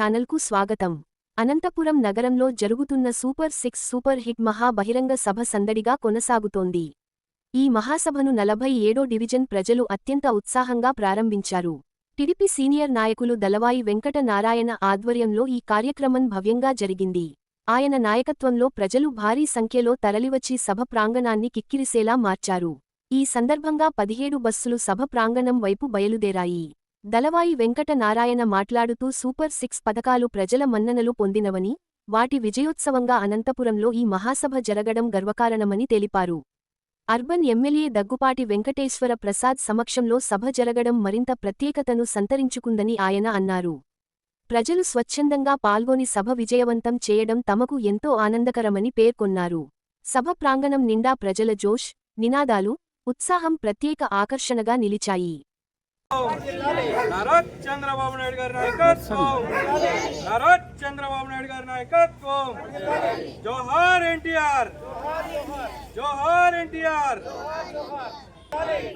ఛానల్కు స్వాగతం. అనంతపురం నగరంలో జరుగుతున్న సూపర్ సిక్స్ సూపర్ హిట్ మహా బహిరంగ సభ సందడిగా కొనసాగుతోంది. ఈ మహాసభను నలభై ఏడో డివిజన్ ప్రజలు అత్యంత ఉత్సాహంగా ప్రారంభించారు. టిడిపి సీనియర్ నాయకులు దలవాయి వెంకట నారాయణ ఆధ్వర్యంలో ఈ కార్యక్రమం భవ్యంగా జరిగింది. ఆయన నాయకత్వంలో ప్రజలు భారీ సంఖ్యలో తరలివచ్చి సభ ప్రాంగణాన్ని కిక్కిరిసేలా మార్చారు. ఈ సందర్భంగా పదిహేడు బస్సులు సభ ప్రాంగణం వైపు బయలుదేరాయి. దలవాయి వెంకట నారాయణ మాట్లాడుతూ సూపర్ సిక్స్ పథకాలు ప్రజల మన్ననలు పొందినవని వాటి విజయోత్సవంగా అనంతపురంలో ఈ మహాసభ జరగడం గర్వకారణమని తెలిపారు. అర్బన్ ఎమ్మెల్యే దగ్గుపాటి వెంకటేశ్వర ప్రసాద్ సమక్షంలో సభ జరగడం మరింత ప్రత్యేకతను సంతరించుకుందని ఆయన అన్నారు. ప్రజలు స్వచ్ఛందంగా పాల్గొని సభ విజయవంతం చేయడం తమకు ఎంతో ఆనందకరమని పేర్కొన్నారు. సభ ప్రాంగణం నిండా ప్రజల జోష్ నినాదాలు ఉత్సాహం ప్రత్యేక ఆకర్షణగా నిలిచాయి. నారా చంద్రబాబు నాయుడు గారి నాయకత్వం. నారా చంద్రబాబు నాయుడు గారి నాయకత్వం. జోహార్ ఎన్టీఆర్. జోహార్ ఎన్టీఆర్.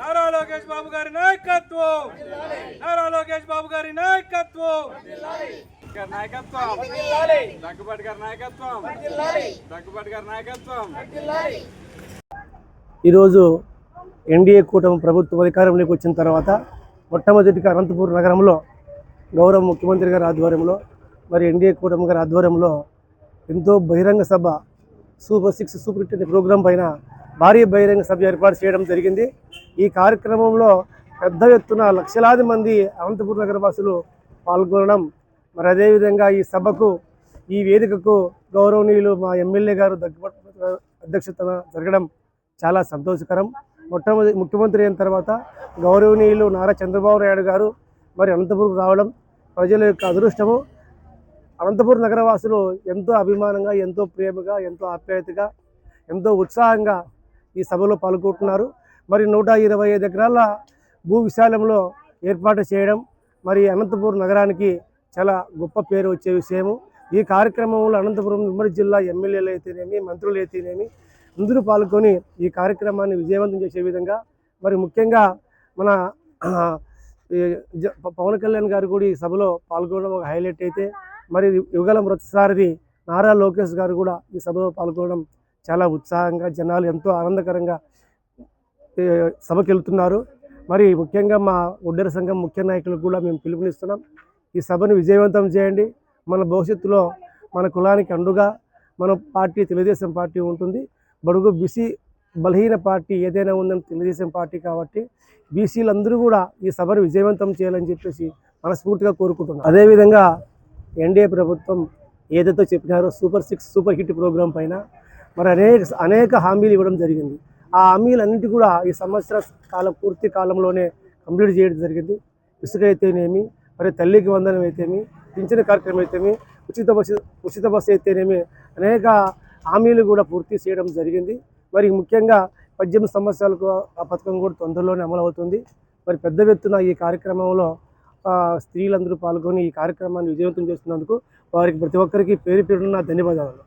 నారా లోకేష్ బాబు గారి నాయకత్వం. నారా లోకేష్ బాబు గారి నాయకత్వం. గారి నాయకత్వం. దగ్గుబాటి గారి నాయకత్వం. దగ్గుబాటి గారి నాయకత్వం. ఈరోజు ఎన్డీఏ కూటమి ప్రభుత్వం అధికారంలోకి వచ్చిన తర్వాత మొట్టమొదటిగా అనంతపూర్ నగరంలో గౌరవ ముఖ్యమంత్రి గారి ఆధ్వర్యంలో మరి ఎన్డీఏ కూటమి గారి ఆధ్వర్యంలో ఎంతో బహిరంగ సభ super six super ten programme పైన భారీ బహిరంగ సభ ఏర్పాటు చేయడం జరిగింది. ఈ కార్యక్రమంలో పెద్ద ఎత్తున లక్షలాది మంది అనంతపూర్ నగరవాసులు పాల్గొనడం మరి అదేవిధంగా ఈ సభకు ఈ వేదికకు గౌరవనీయులు మా ఎమ్మెల్యే గారు దగ్గర అధ్యక్షతన జరగడం చాలా సంతోషకరం. మొట్టమొదటి ముఖ్యమంత్రి అయిన తర్వాత గౌరవనీయులు నారా చంద్రబాబు నాయుడు గారు మరి అనంతపురం రావడం ప్రజల యొక్క అదృష్టము. అనంతపురం నగరవాసులు ఎంతో అభిమానంగా ఎంతో ప్రేమగా ఎంతో ఆప్యాయతగా ఎంతో ఉత్సాహంగా ఈ సభలో పాల్గొంటున్నారు. మరి నూట ఇరవై ఐదు ఎకరాల భూ విశాలంలో ఏర్పాటు చేయడం మరి అనంతపురం నగరానికి చాలా గొప్ప పేరు వచ్చే విషయము. ఈ కార్యక్రమంలో అనంతపురం ఉమ్మడి జిల్లా ఎమ్మెల్యేలు అయితేనేమి మంత్రులు అయితేనేమి అందరూ పాల్గొని ఈ కార్యక్రమాన్ని విజయవంతం చేసే విధంగా మరి ముఖ్యంగా మన జ- పవన్ కళ్యాణ్ గారు కూడా ఈ సభలో పాల్గొనడం ఒక హైలైట్ అయితే మరి యుగల మృతసారిది నారా లోకేష్ గారు కూడా ఈ సభలో పాల్గొనడం చాలా ఉత్సాహంగా జనాలు ఎంతో ఆనందకరంగా సభకి వెళ్తున్నారు మరి ముఖ్యంగా మా ఉడ్డర సంఘం ముఖ్య నాయకులకు కూడా మేము పిలుపునిస్తున్నాం. ఈ సభను విజయవంతం చేయండి. మన భవిష్యత్తులో మన కులానికి అండుగా మన పార్టీ తెలుగుదేశం పార్టీ ఉంటుంది. బడుగు బీసీ బలహీన పార్టీ ఏదైనా ఉందని తెలుగుదేశం పార్టీ కాబట్టి బీసీలందరూ కూడా ఈ సభను విజయవంతం చేయాలని చెప్పేసి మనస్ఫూర్తిగా కోరుకుంటున్నాం. అదేవిధంగా ఎన్డీఏ ప్రభుత్వం ఏదైతే చెప్పినారో super six super hit programme పైన మరి అనేక అనేక హామీలు ఇవ్వడం జరిగింది. ఆ హామీలన్నింటి కూడా ఈ సంవత్సర కాలం పూర్తి కాలంలోనే కంప్లీట్ చేయడం జరిగింది. ఇసుక అయితేనేమి మరి తల్లికి వందనం అయితేమి పింఛన కార్యక్రమం అయితేమి ఉచిత బస్సు ఉచిత బస్సు అయితేనేమి అనేక హామీలు కూడా పూర్తి చేయడం జరిగింది. మరి ముఖ్యంగా పద్దెనిమిది సంవత్సరాలకు ఆ పథకం కూడా తొందరలోనే అమలు అవుతుంది మరి పెద్ద ఎత్తున ఈ కార్యక్రమంలో స్త్రీలందరూ పాల్గొని ఈ కార్యక్రమాన్ని విజయవంతం చేస్తున్నందుకు వారికి ప్రతి ఒక్కరికి పేరు పేరున్న ధన్యవాదాలు.